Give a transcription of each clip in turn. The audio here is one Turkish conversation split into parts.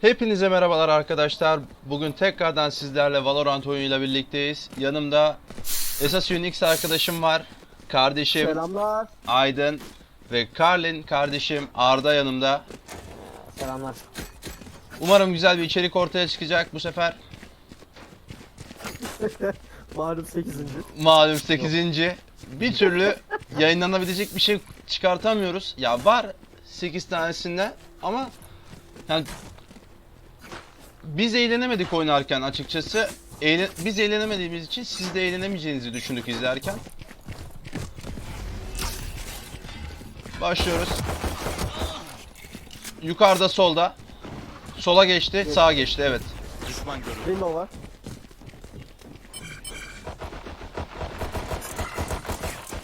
Hepinize merhabalar arkadaşlar. Bugün tekrardan sizlerle Valorant oyunuyla birlikteyiz. Yanımda esas Unix arkadaşım var. Kardeşim Selamlar. Aydın ve Karlin kardeşim Arda yanımda. Selamlar. Umarım güzel bir içerik ortaya çıkacak bu sefer. Malum 8. Malum 8. Bir türlü yayınlanabilecek bir şey çıkartamıyoruz. Ya var 8 tanesinden ama yani biz eğlenemedik oynarken açıkçası. Eğlen biz eğlenemediğimiz için siz de eğlenemeyeceğinizi düşündük izlerken. Başlıyoruz. Yukarıda solda. Sola geçti, sağa geçti evet. Rino var.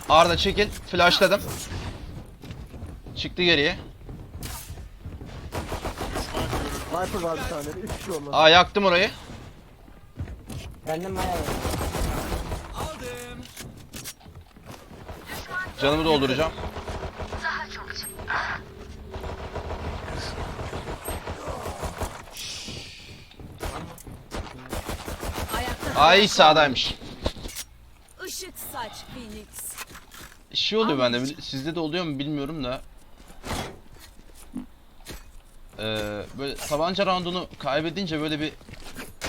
Arda çekil. Flashladım. Çıktı geriye. Viper var bir tane. 3 kişi onlar. Aa yaktım orayı. Benden bayağı. Canımı dolduracağım. Ay sağdaymış. ışık saç Phoenix. Şey oluyor bende. Sizde de oluyor mu bilmiyorum da. Ee, böyle tabanca roundunu kaybedince böyle bir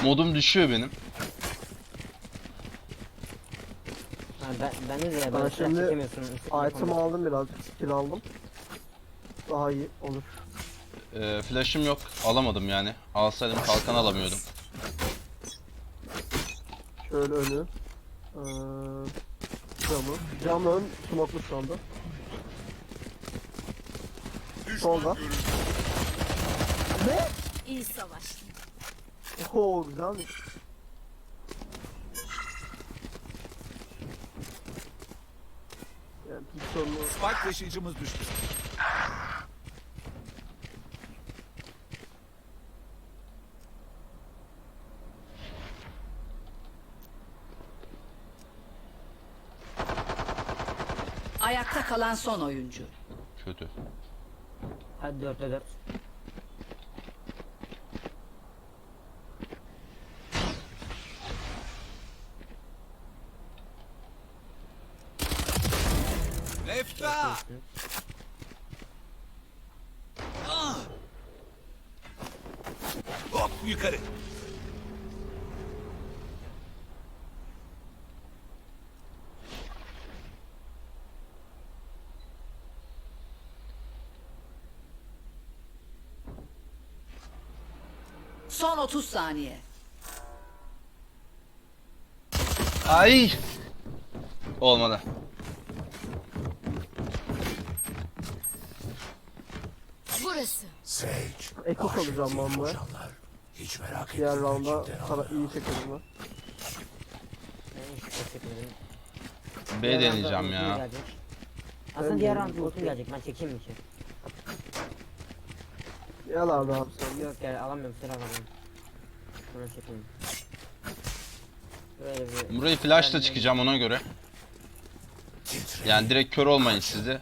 modum düşüyor benim. Ha, ben, bende de ya. Ben Ben silah şimdi çekemiyorsun. Item aldım birazcık. Skill aldım. Daha iyi olur. Ee, flash'ım yok. Alamadım yani. Alsaydım kalkan alamıyordum. Şöyle önü. Ee, camı. Cam ön smoklu şu anda. Solda. İyi savaştın. Oo güzelmiş. Yani sorunu Spike taşıyıcımız düştü. Ayakta kalan son oyuncu. Kötü. Hadi 4'te 4. Hop yukarı. Son 30 saniye. Ay! Olmadı. Eko kalacağım ben buraya. Hiç merak etme. Diğer rounda sana iyi çekerim ben. B deneyeceğim ya. Aslında diğer round ultim gelecek. Ben çekeyim mi ki? Gel abi abi sen. Yok gel alamıyorum. Sıra alamıyorum. Şuna çekeyim. Böyle bir... Burayı flash'la çıkacağım ona göre. Yani direkt kör olmayın siz de.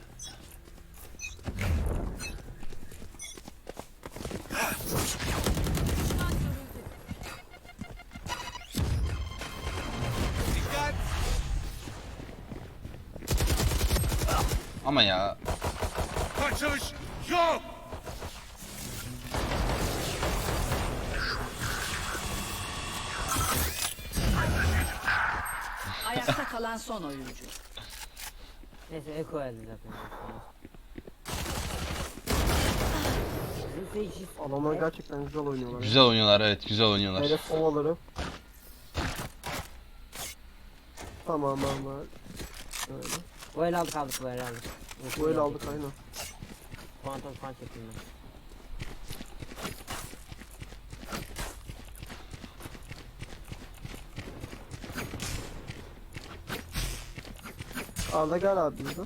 Oyuncu. Neyse Eko geldi zaten. Hiç- Adamlar gerçekten güzel oynuyorlar. güzel oynuyorlar evet güzel oynuyorlar. Hele sovaları. Tamam tamam. Öyle. Bu el aldık aldık bu el aldık. Bu el aldık aynen. Phantom çekeyim ben. Arda gel abi bize.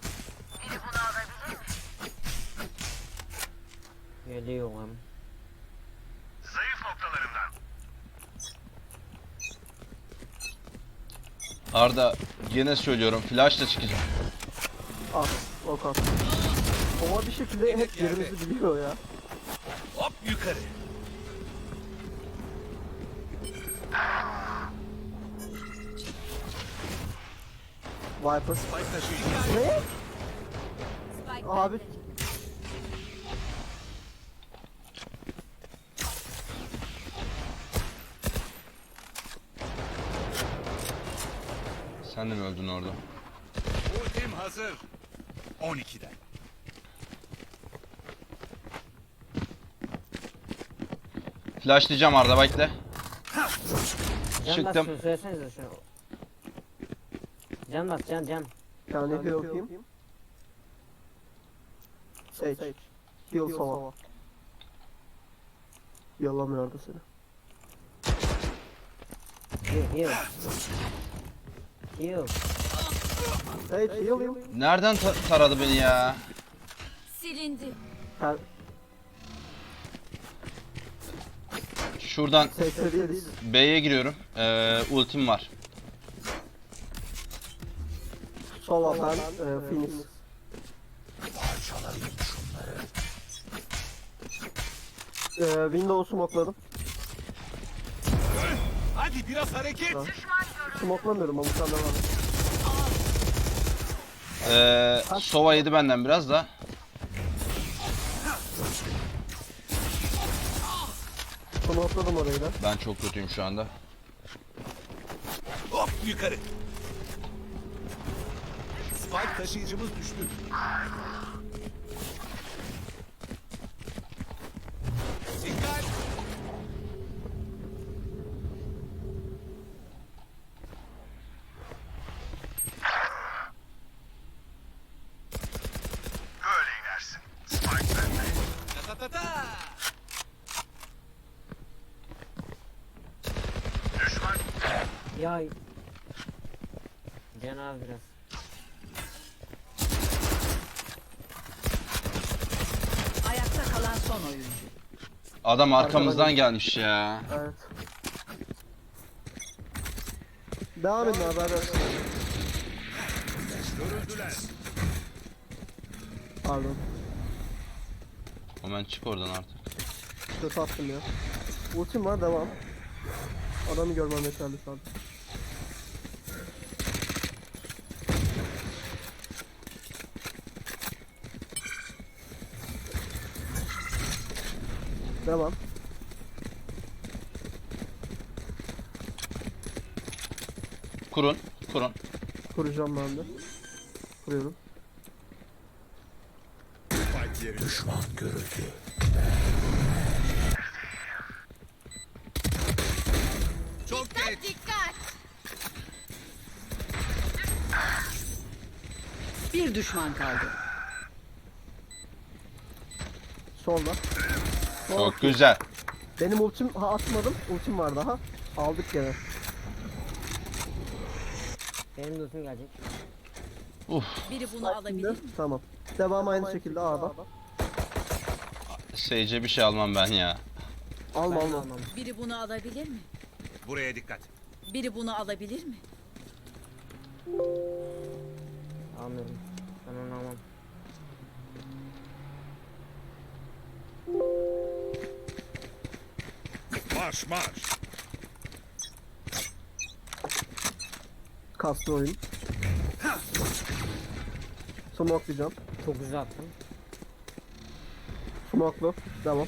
Geliyorum. Arda yine söylüyorum flash'la çıkacağım. At. Ok at. Ova bir şekilde hep yerimizi biliyor ya. yukarı. Viper. Ne? Abi. Sen de mi öldün orada? Ultim hazır. 12'den. Flashlayacağım Arda bekle. Çıktım. şunu söylesenize şunu. Can bas can can. Heal okuyayım. Sage. Heal sova. Yalamıyordu seni. Heal heal. Heal. Heal. Nereden ta- taradı beni ya? Silindi. Sen Şuradan. B'ye giriyorum. Ee, ultim var. Sova ben e, Phoenix. E, Windows'u smokladım. Hadi biraz hareket. Smoklamıyorum ama sen de var. Ee, Sova yedi benden biraz da. Smokladım orayı da. Ben çok kötüyüm şu anda. Hop yukarı. Spike taşıyıcımız düştü. Dikkat. Öyle inersin. Spike bende. Ta ta ta ta. Düşman Ya. Can az biraz. Ayakta kalan son oyuncu. Adam arkamızdan gelmiş ya. Evet. Devam edin abi hadi. Pardon. Hemen çık oradan artık. Kötü attım ya. Ultim var devam. Adamı görmem yeterli şu Devam. Kurun, kurun. Kuracağım ben de. Kuruyorum. Düşman görüldü. Çok geç. Bir düşman kaldı. Solda. Çok güzel. Benim ultim ha atmadım. Ultim var daha. Aldık gene. Benim de ultim gelecek. Biri bunu alabilir mi? Tamam. Devam aynı şekilde A'da. Sage'e bir şey almam ben ya. Alma alma. almam. Biri bunu alabilir mi? Buraya dikkat. Biri bunu alabilir mi? Almıyorum. Marş marş. Kastı oyun. Smoke diyeceğim. Çok güzel attım. Smoke'lu. Devam.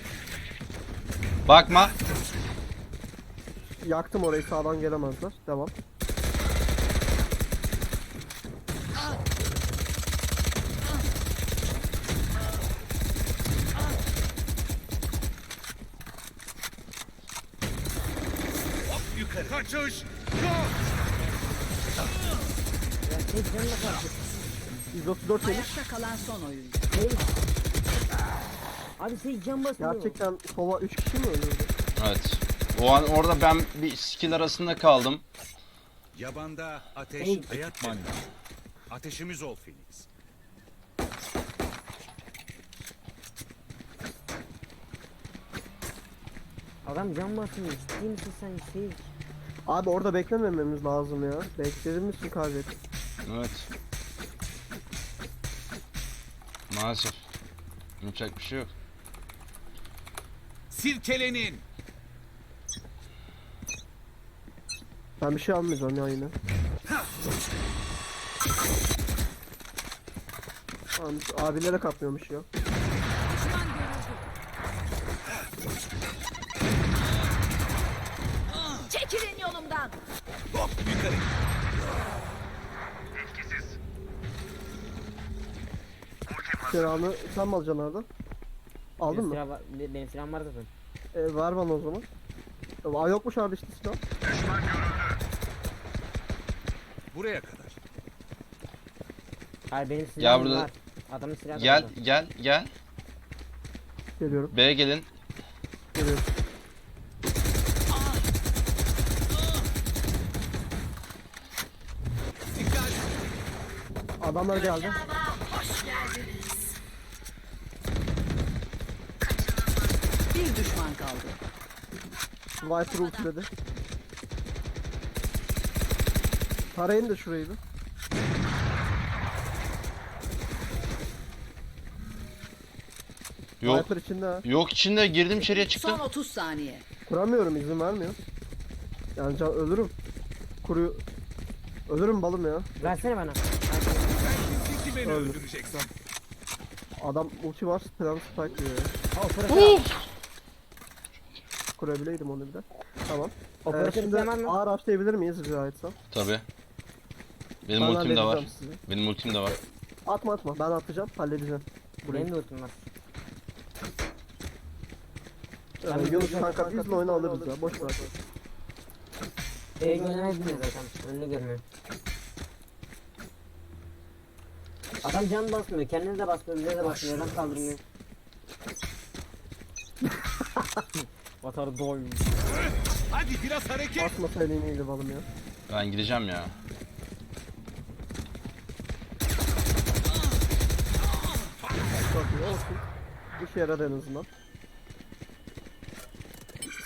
Bakma. Yaktım orayı sağdan gelemezler. Devam. 134 yemiş. Ayakta kalan son oyuncu. Abi sen can basmıyor. Gerçekten Sova 3 kişi mi öldürdü? Evet. O an orada ben bir skill arasında kaldım. Yabanda ateş Ey. hayat demir. Ateşimiz ol Phoenix. Adam can basmıyor. Ciddi misin sen şey? Abi orada beklemememiz lazım ya. Beklediğimiz için kaybettik. Evet. Maalesef. Yapacak bir şey yok. sirkelenin. Ben bir şey almayacağım ya yine. Tamam, abilere kapmıyormuş ya. Çekilin yolumdan. Hop yukarı. Silahını sen mi alacaksın orada? Aldın Benim mı? silah var- be- Benim silahım var zaten. E, ver bana o zaman. Aa yokmuş abi işte silah. Buraya kadar. Hayır benim silahım burada- var. Adamın silahı da Gel gel gel. Geliyorum. B'ye gelin. Geliyorum. Adamlar geldi. Viper ultiledi. Tarayın da şurayı bir. Yok. Viper içinde ha. Yok içinde girdim içeriye çıktım. Son 30 saniye. Kuramıyorum izin vermiyor. Yani can ölürüm. Kuruyor. Ölürüm balım ya. Versene bana. Sen kimsin ki beni Öldü. öldüreceksin? Adam ulti var plan spike diyor ya. Kurabileydim onu bir de. Tamam. Ee, Operatör şimdi mi? ağır açlayabilir miyiz rica etsem? Tabi. Benim Ben ultim de var. sizi. Benim ultim de var. Atma atma ben atacağım halledeceğim. Burayı. Benim de ultim var. Ee, Ben Yunus bilmiyorum. kanka bizle oyunu alırız ya boş ver. B'ye göndermez bile zaten. Önünü görmüyor. Adam can basmıyor. Kendine de basmıyor. Bize de basmıyor. Adam kaldırmıyor. Vatar doymuş. Hadi biraz hareket. Basmasaydın iyiydi balım ya. Ben gideceğim ya. Çok iyi olsun. İşe yaradı en azından.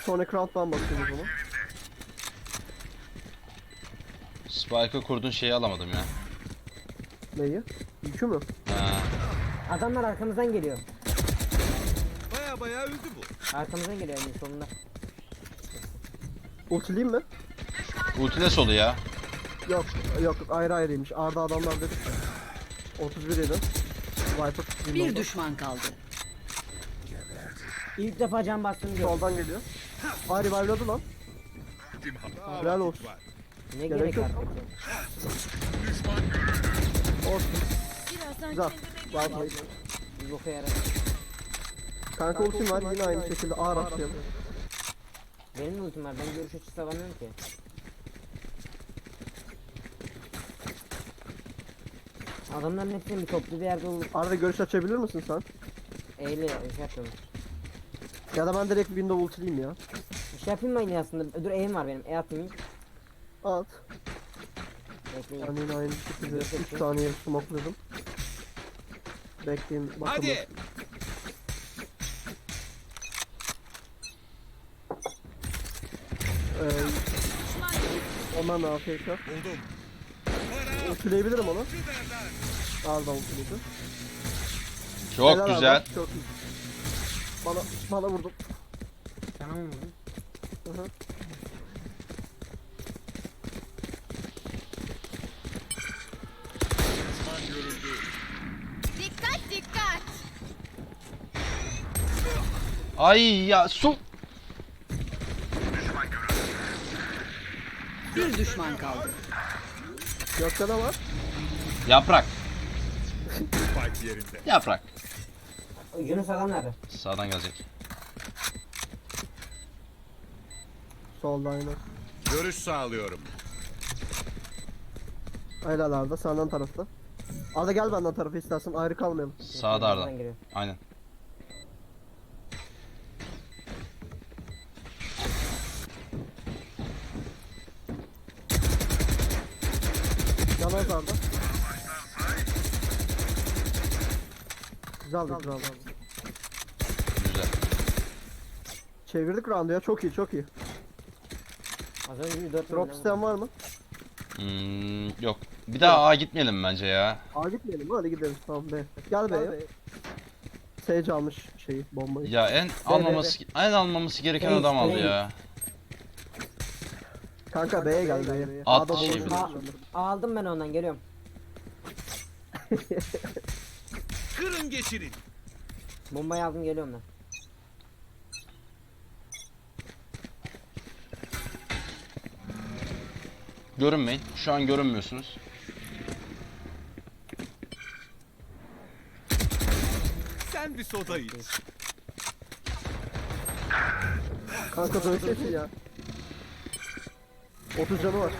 Sonraki round ben bakıyorum o zaman. Spike'ı kurdun şeyi alamadım ya. Neyi? Yükü mü? Ha. Adamlar arkamızdan geliyor. Baya baya öldü bu. Arkamızdan geliyor yani sonunda. Ultileyim mi? Ulti de solu ya. Yok yok ayrı ayrıymış. Arda adamlar dedik. 31 yedi. Viper Bir Windows'da. düşman kaldı. İlk defa can bastığını gördüm. Soldan geliyor. Aa revive'ladı lan. Helal olsun. Ne Gerek gerek yok. artık ya. Olsun. Birazdan Güzel. kendime boka yarar. Kanka ultim var yine aynı şekilde ağır atlayalım. Benim de ultim var. Ben görüş açısı alamıyorum ki. Adamların hepsinin bir toplu bir yerde olup Arda görüş açabilir misin sen? eyle şey yapıyorum. Ya da ben direkt window ultileyim ya. Bir şey yapayım mı yine aslında? Dur E'm var benim. E atayım. At. Bekleyin. Ben yine aynı şekilde Görüş 3 açayım. saniye smokeladım. Bekleyin bakalım. Hadi. Ee, düşman ne yapıyor? Buldum. Ultileyebilirim onu. Arda ultiledi. Çok Helal güzel. Arda, Çok iyi. Bana, bana vurdun. Tamam mı? Hı hı. Dikkat dikkat. Ay ya su. Bir düşman kaldı. Gökte ne var? Yaprak. Spike yerinde. Yaprak. Yunus adam nerede? Sağdan gelecek. Solda aynen. Görüş sağlıyorum. Helal Arda senden tarafta. Arda gel benden tarafa istersen ayrı kalmayalım. Sağda Arda. Aynen. Güzel güzel. Güzel. Çevirdik roundu ya çok iyi çok iyi. Az önce bir dört Drop isteyen var mı? Hmm, yok. Bir daha A gitmeyelim bence ya. A gitmeyelim hadi gidelim tamam B. Gel B'ye. Sage almış şeyi bombayı. Ya en almaması en almaması gereken Hey, adam aldı hey. ya. Kanka B'ye gel B'ye. At A'da şey almış. Aldım ben ondan geliyorum. Kırın geçirin. Bombayı aldım geliyorum ben. Görünmeyin. Şu an görünmüyorsunuz. Sen bir soda iç. Kanka dönsesin ya. 30 canı var.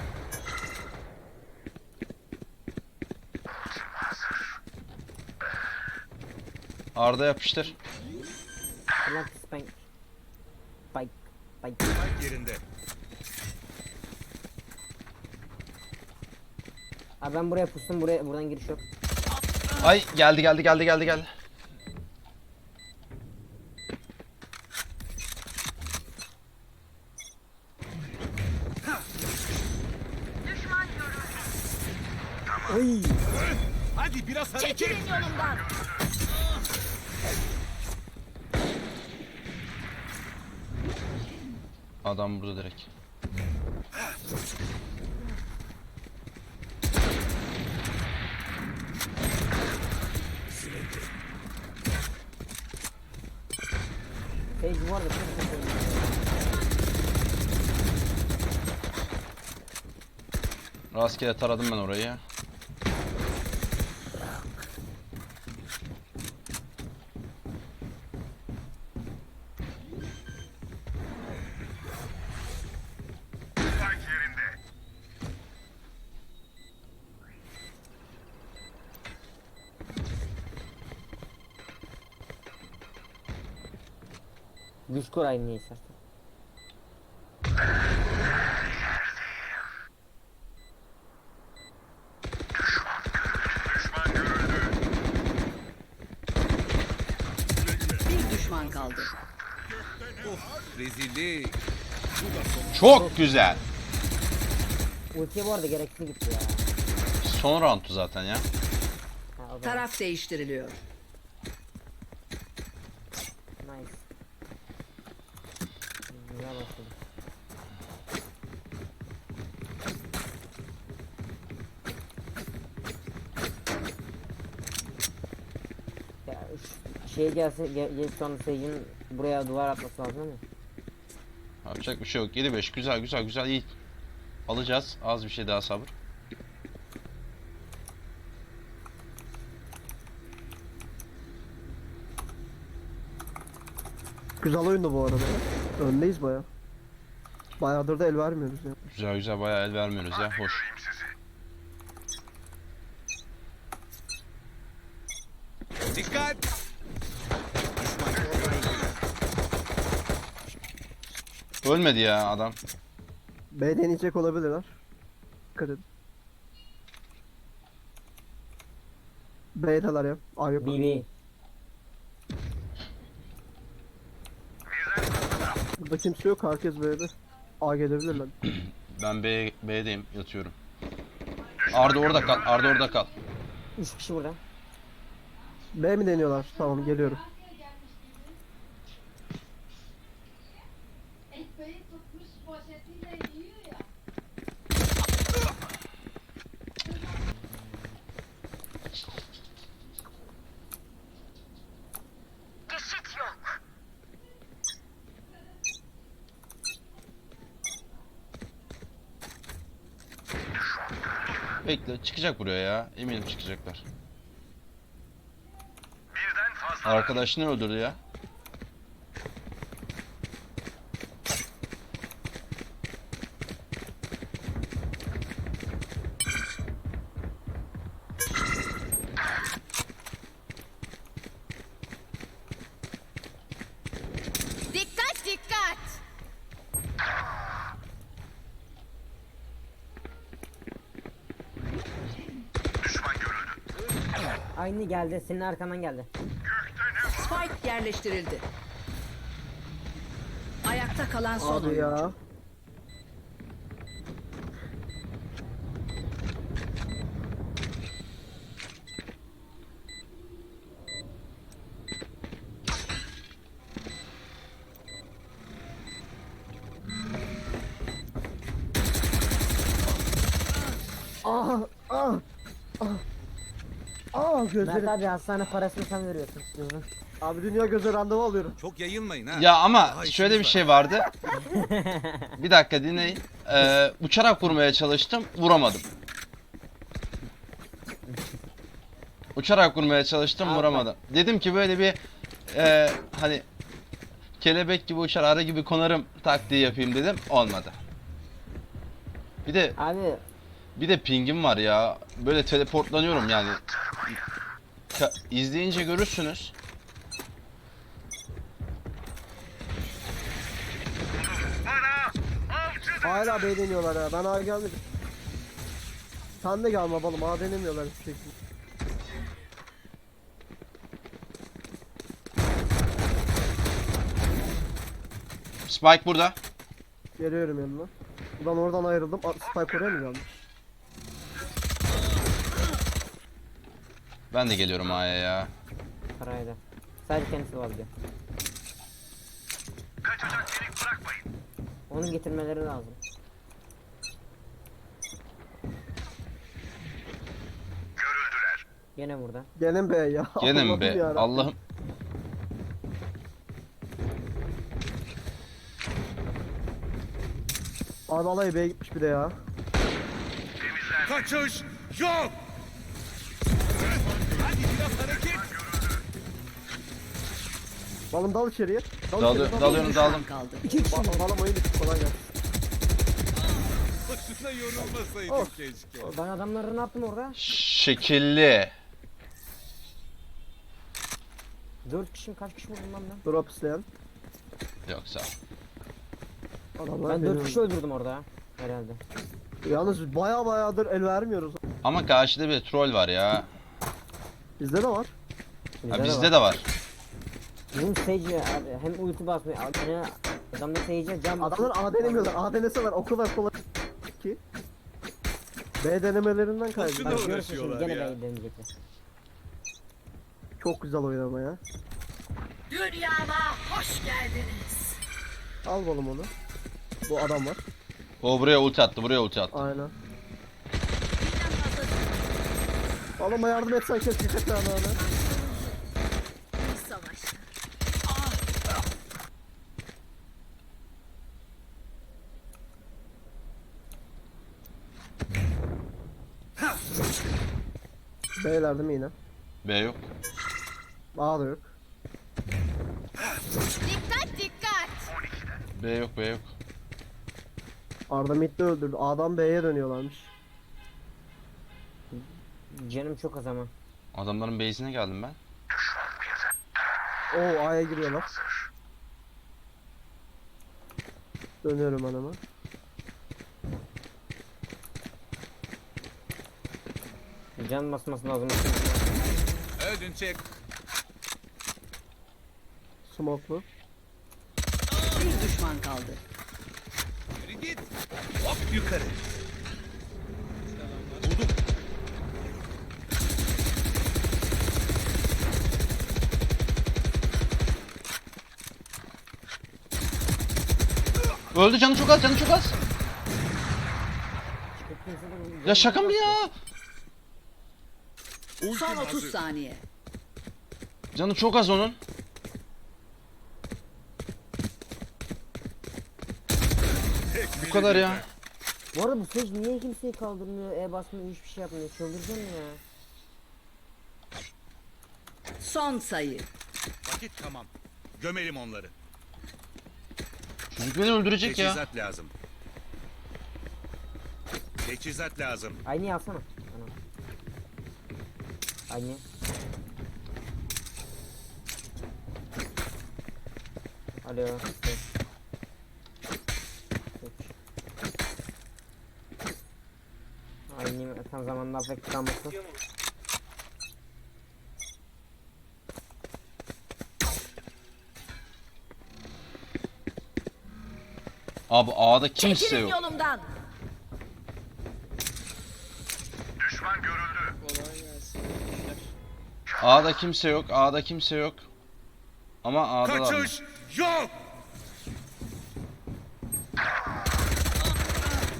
Arda yapıştır. Plant spank. Spike. Spike. Kalp yerinde. Abi ben buraya pustum buraya buradan giriş yok. Ay geldi geldi geldi geldi geldi. Ay. Hadi biraz hareket. Çekilin yolumdan. Adam burada direkt. Sage bu arada çok kötü oynuyor. Rastgele taradım ben orayı. Kur aynı istersen. Düşman görüldü. Bir düşman kaldı. Of rezillik. Çok güzel. Ultiye bu arada gereksiz gitti ya. Son roundtu zaten ya. Ha, o da Taraf değiştiriliyor. Güzel başladı. Ya şu şeye gelse gel, gel şu anda Sage'in buraya duvar atması lazım değil mi? Yapacak bir şey yok. 7-5 güzel güzel güzel iyi. Alacağız. Az bir şey daha sabır. Güzel oyundu bu arada. Öndeyiz baya. Bayağıdır da el vermiyoruz ya. Güzel güzel bayağı el vermiyoruz ya. Hoş. Dikkat. Ölmedi ya adam. B deneyecek olabilirler. Dikkat edin. B'deler ya. A yok. BB. Burada kimse yok. Herkes B'de. A gelebilirler. Ben B, B'deyim. Yatıyorum. Arda orada kal. Arda orada kal. 3 kişi burada. B mi deniyorlar? Tamam geliyorum. Çıkacak buraya ya. Eminim çıkacaklar. Arkadaşını öldürdü ya. Şimdi geldi. Senin arkandan geldi. Spike yerleştirildi. Ayakta kalan son Abi ya. Ah, ah, ah. Ah Mert abi hastane parasını sen veriyorsun. Yazın. Abi dünya göze randevu alıyorum. Çok yayılmayın ha. Ya ama Daha şöyle bir işimiz şey vardı. bir dakika dinleyin. Ee, uçarak vurmaya çalıştım, vuramadım. Uçarak vurmaya çalıştım, Abi. vuramadım. Dedim ki böyle bir e, hani kelebek gibi uçar, arı gibi konarım taktiği yapayım dedim. Olmadı. Bir de Abi bir de pingim var ya. Böyle teleportlanıyorum yani. Ka- izleyince görürsünüz. Hala B deniyorlar ya. Ben A gelmedim. Sen de gelme balım. A denemiyorlar hiçbir şekilde. Spike burada. Geliyorum yanına. Ben oradan ayrıldım. Spike oraya mı geldi? Ben de geliyorum A'ya ya. parayla. Sadece kendisi var diyor. Kaçacak delik bırakmayın. Onu getirmeleri lazım. Görüldüler. Gene burada. Gene B ya. Allah'ım be? Allah'ım. Abi alay B'ye gitmiş bir de ya. Kaçış yok. Balım dal içeriye. Dal Dalı- içeriye, dal. dalıyorum daldım. kaldı. Ba- balım oyun bitti kolay gelsin. Boşuna yorulmasaydık Of. keşke. Ben adamları ne yaptım orada? Şekilli. 4 kişi mi kaç kişi vurdum lan ben? Drop isteyen. Yoksa. Adamlar Ben 4 deniyor. kişi öldürdüm orada herhalde. Yalnız baya bayağıdır el vermiyoruz. Ama karşıda bir troll var ya. Bizde de var. Ha, bizde de var. Sage abi hem ulti basmıyor. Yani adamda Sage'e can Adamlar A denemiyorlar. A deneseler o kadar kolay ki. B denemelerinden Boşuna kaybediyor. Uğraşıyorlar gene ya. ben deneyecekler. Çok güzel oynama ya. Dünyama hoş geldiniz. Al balım onu. Bu adam var. O buraya ulti attı, buraya ulti attı. Aynen. Balıma yardım etsen kesecekler ana ana. Savaş. B'ler değil mi yine? B yok. A da yok. Dikkat dikkat. B yok, B yok. Arda midde öldürdü. A'dan B'ye dönüyorlarmış. Canım çok az ama. Adamların base'ine geldim ben. Oo A'ya giriyorlar. Dönüyorum ben Can basması lazım. Ödün çek. Smoke'lu. Bir düşman kaldı. Yürü git. Hop yukarı. Öldü canı çok az, canı çok az. Ya şaka mı ya? Son 30 saniye. Canı çok az onun. Bu kadar ya. Bu arada bu Sage niye kimseyi kaldırmıyor, E basmıyor, hiçbir şey yapmıyor. Çıldıracağım ya. Son sayı. Vakit tamam. Gömelim onları. Çocuk beni öldürecek ya. Teçhizat lazım. Teçhizat lazım. Aynı alsana. Aynı. Alo. ses. Aynı tam zamanda afekt kalması. Abi A'da kimse Çekilin yok. yolumdan. Düşman görüldü. A'da kimse yok, A'da kimse yok. Ama A'da. Kaçış yok.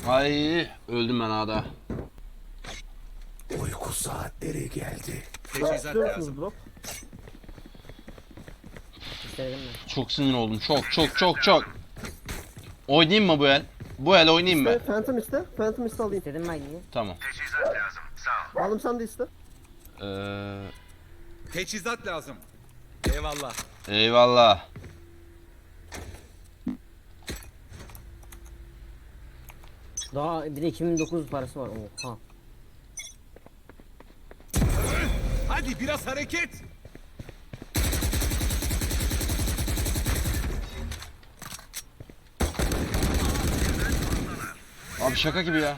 Ay öldüm ben A'da. Uyku saatleri geldi. Biliyorsunuz drop. İstedim mi? Çok sinir oldum. Çok çok çok çok. Oynayayım mı bu el? Bu el oynayayım mı? Phantom iste. Phantom iste alayım. İstedim mi Aydın'ı? Tamam. Teçhizat lazım. Sağ ol. Aldım sen de iste. Ee, Teçhizat lazım. Eyvallah. eyvallah. Daha bir de 2009 parası var. Oha. Hadi biraz hareket. Abi şaka gibi ya.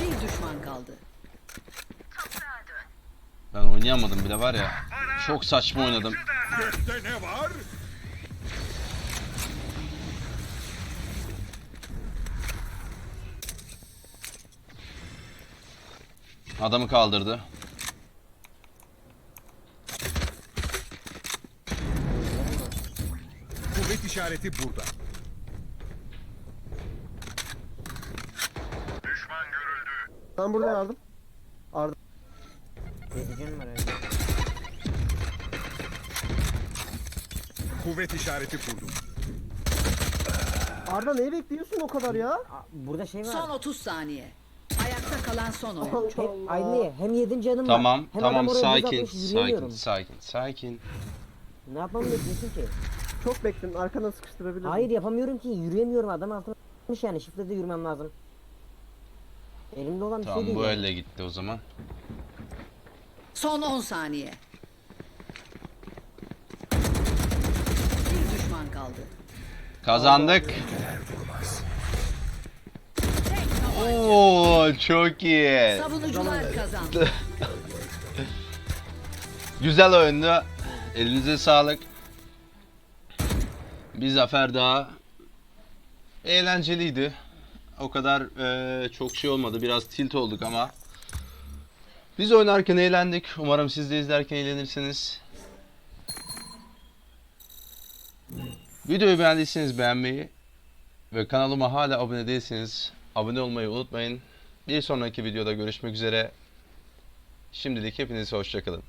Bir düşman kaldı. Ben bile var ya. Çok saçma oynadım. Gökte ne var? Adamı kaldırdı. Kuvvet işareti burada. Düşman görüldü. Ben burada yardım. Kuvvet işareti kurdum. Arda neyi bekliyorsun o kadar ya? Burada şey var. Son 30 saniye. Ayakta kalan son oyun. Allah Hem, Allah. Aydın'ı hem 7. canım var. Tamam Hem tamam adam oraya buz sakin sakin yürüyemiyorum. sakin sakin. Ne yapmam bekliyorsun ki? Çok bekledin. Arkadan sıkıştırabilirim. Hayır yapamıyorum ki yürüyemiyorum adam altına atmış yani şifrede yürümem lazım. Elimde olan bir şey Tamam değil. bu yani. elle gitti o zaman. Son 10 saniye. Bir düşman kaldı. Kazandık. Oo çok iyi. Savunucular kazandı. Güzel oyundu. Elinize sağlık. Bir zafer daha. Eğlenceliydi. O kadar eee, çok şey olmadı. Biraz tilt olduk ama. Biz oynarken eğlendik. Umarım siz de izlerken eğlenirsiniz. Videoyu beğendiyseniz beğenmeyi ve kanalıma hala abone değilseniz abone olmayı unutmayın. Bir sonraki videoda görüşmek üzere. Şimdilik hepinize hoşçakalın.